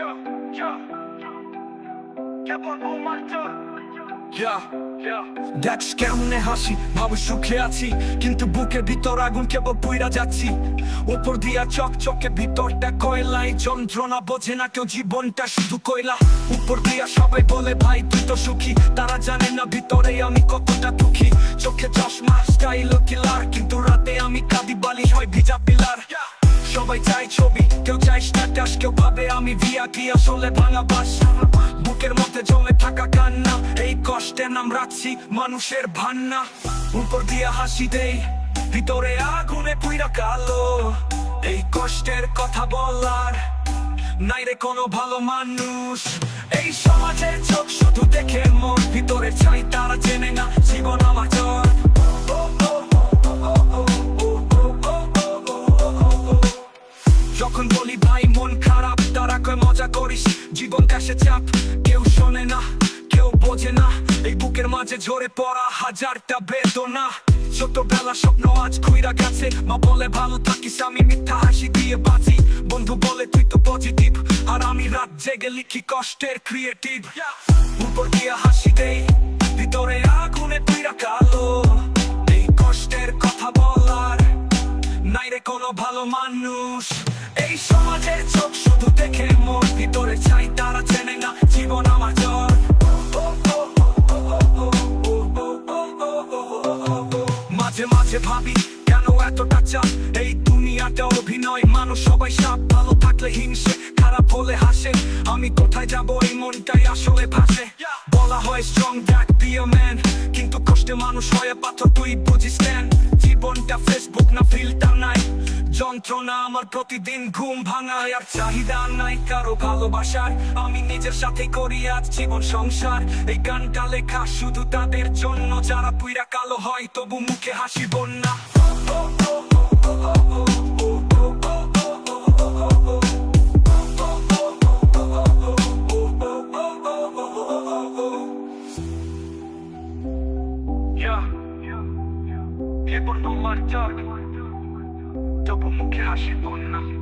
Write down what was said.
Yeah, কেমনে হাসি? ভাবে সুখে আছি কিন্তু বুকের ভিতর আগুন কেবল পুইরা যাচ্ছি। উপর দিয়া চক চকে ভিতরটা কয়লাই যন্ত্রণা বোঝে না কেউ জীবনটা শুধু কয়লা। উপর দিয়া সবাই বলে ভাই তুই তো সুখী। তারা জানে না ভিতরে আমি কতটা দুঃখী। চোখে চশমা স্টাইল কিলার কিন্তু রাতে আমি কাঁদি বালি হয় ভিজা পিলার সবাই চাই ছবি কেউ চাই স্ট্যাটাস কেউ আমি ভিআপি আসলে ভাঙা বাস। বুকের মধ্যে জমে থাকা কান্না, এই কষ্টে নাম রাখছি মানুষের ভান্না। উপর দিয়ে হাসি দেই, ভিতরে আগুনে পুইরা কালো। এই কষ্টের কথা বলার নাই রে কোনো ভালো মানুষ। এই সমাজের চোখ শুধু দেখে মোর তারা কয় মজা করিস। জীবন কাশে চাপ, কেউ শোনে না, কেউ বোঝে না। এই বুকের মাঝে ঝরে পড়া হাজারটা বেদনা। ছোটবেলা স্বপ্ন আজ খুইরা গেছে। মা বলে, ভালো থাকিস, আমি মিথ্যা হাসি দিয়ে বাঁচি। বন্ধু বলে, তুই তো পজিটিভ আর আমি রাত জেগে লিখি কষ্টের ক্রিয়েটিভ উপর দিয়ে হাসি দেই, ভিতরে আগুনে তুইরা কালো। এই কষ্টের কথা বলার নাই রে কোনো ভালো মানুষ। এই সমাজের দেখে মোর ভিতরে চাই তারা চেনে না জীবন আমার জ্বর মাঝে মাঝে অভিনয়, মানুষ সবাই ভালো থাকলে খারাপ হাসে। আমি কোথায় মনটাই আসলে বলা হয় ম্যান কিন্তু কষ্টে মানুষ হয়ে, পাথর তুই বুঝিস যন্ত্রণা আমার প্রতিদিন ঘুম ভাঙায় আর চাহিদা নাই কারও ভালোবাসার আমি নিজের সাথে করি আজ জীবন সংসার এই গানটা লেখা শুধু তাদের জন্য যারা পুইরা কালো হয় তবু মুখে হাসি বন্যা Yeah, yeah. কেবল বোমাটা তবু মুখে হাসি বন্যা